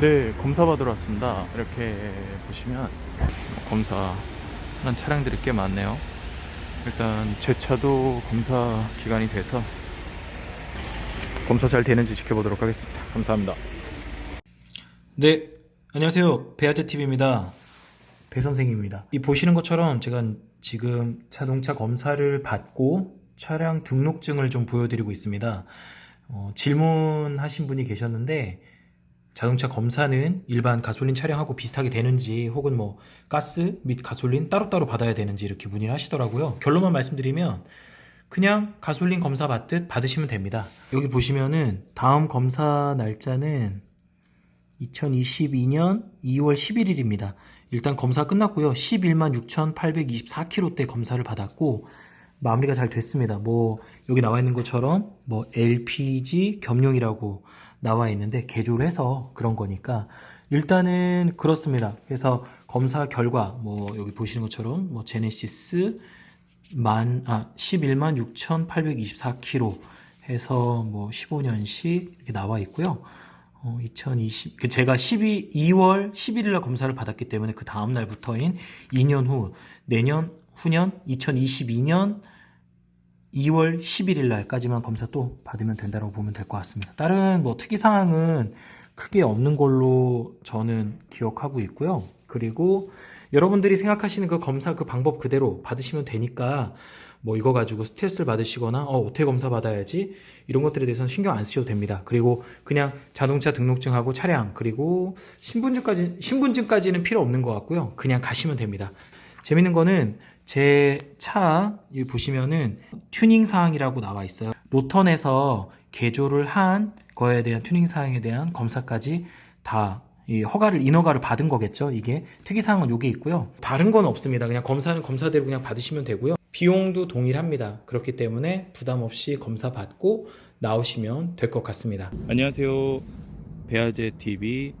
네, 검사 받으러 왔습니다. 이렇게 보시면 검사 한 차량들이 꽤 많네요. 일단 제 차도 검사 기간이 돼서 검사 잘 되는지 지켜보도록 하겠습니다. 감사합니다. 네, 안녕하세요. 배아제 TV입니다. 배 선생님입니다. 이 보시는 것처럼 제가 지금 자동차 검사를 받고 차량 등록증을 좀 보여드리고 있습니다. 어, 질문하신 분이 계셨는데 자동차 검사는 일반 가솔린 차량하고 비슷하게 되는지 혹은 뭐 가스 및 가솔린 따로따로 받아야 되는지 이렇게 문의를 하시더라고요. 결론만 말씀드리면 그냥 가솔린 검사 받듯 받으시면 됩니다. 여기 보시면은 다음 검사 날짜는 2022년 2월 11일입니다. 일단 검사 끝났고요. 11만 6,824km대 검사를 받았고 마무리가 잘 됐습니다. 뭐 여기 나와 있는 것처럼 뭐 LPG 겸용이라고 나와 있는데 개조를 해서 그런 거니까 일단은 그렇습니다. 그래서 검사 결과 뭐 여기 보시는 것처럼 뭐 제네시스 만, 아, 11만 6,824km 해서 뭐 15년씩 이렇게 나와 있고요. 어, 2020, 그 제가 12, 2월 11일 날 검사를 받았기 때문에 그 다음 날부터인 2년 후, 내년, 후년, 2022년 2월 11일 날까지만 검사 또 받으면 된다고 보면 될 것 같습니다. 다른 뭐 특이 사항은 크게 없는 걸로 저는 기억하고 있고요. 그리고 여러분들이 생각하시는 그 검사 그 방법 그대로 받으시면 되니까 뭐 이거 가지고 스트레스를 받으시거나 어 어떻게 검사 받아야지 이런 것들에 대해서는 신경 안 쓰셔도 됩니다. 그리고 그냥 자동차 등록증하고 차량 그리고 신분증까지 신분증까지는 필요 없는 것 같고요. 그냥 가시면 됩니다. 재밌는 거는 제 차 보시면은 튜닝 사항이라고 나와 있어요. 로턴에서 개조를 한 거에 대한 튜닝 사항에 대한 검사까지 다이 허가를 인허가를 받은 거겠죠. 이게 특이 사항은 요게 있고요. 다른 건 없습니다. 그냥 검사는 검사대로 그냥 받으시면 되고요. 비용도 동일합니다. 그렇기 때문에 부담 없이 검사 받고 나오시면 될 것 같습니다. 안녕하세요. 배아제 TV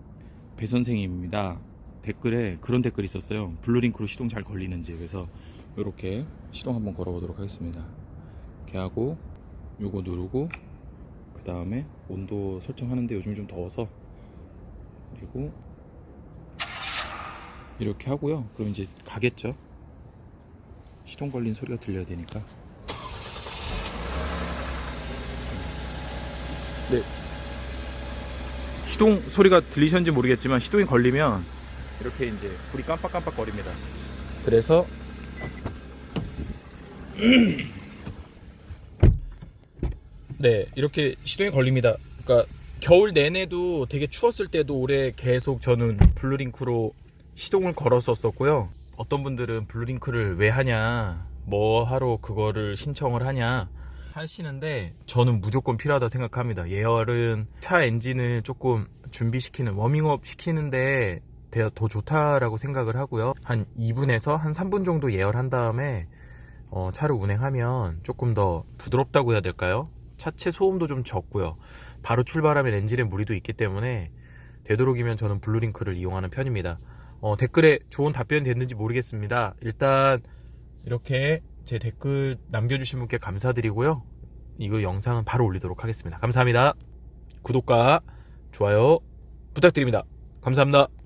배 선생님입니다. 댓글에 그런 댓글이 있었어요. 블루링크로 시동 잘 걸리는지 그래서 이렇게 시동 한번 걸어보도록 하겠습니다. 이렇게 하고 요거 누르고 그 다음에 온도 설정하는데 요즘 좀 더워서 그리고 이렇게 하고요. 그럼 이제 가겠죠. 시동 걸린 소리가 들려야 되니까. 네, 시동 소리가 들리셨는지 모르겠지만 시동이 걸리면 이렇게 이제 불이 깜빡깜빡 거립니다. 그래서 네 이렇게 시동이 걸립니다. 그러니까 겨울 내내도 되게 추웠을 때도 올해 계속 저는 블루링크로 시동을 걸었었었고요. 어떤 분들은 블루링크를 왜 하냐, 뭐 하러 그거를 신청을 하냐 하시는데 저는 무조건 필요하다 생각합니다. 예열은 차 엔진을 조금 준비시키는 워밍업 시키는데 더 좋다라고 생각을 하고요. 한 2분에서 한 3분 정도 예열한 다음에 어, 차를 운행하면 조금 더 부드럽다고 해야 될까요? 차체 소음도 좀 적고요. 바로 출발하면 엔진에 무리도 있기 때문에 되도록이면 저는 블루링크를 이용하는 편입니다. 어, 댓글에 좋은 답변이 됐는지 모르겠습니다. 일단 이렇게 제 댓글 남겨주신 분께 감사드리고요. 이거 영상은 바로 올리도록 하겠습니다. 감사합니다. 구독과 좋아요 부탁드립니다. 감사합니다.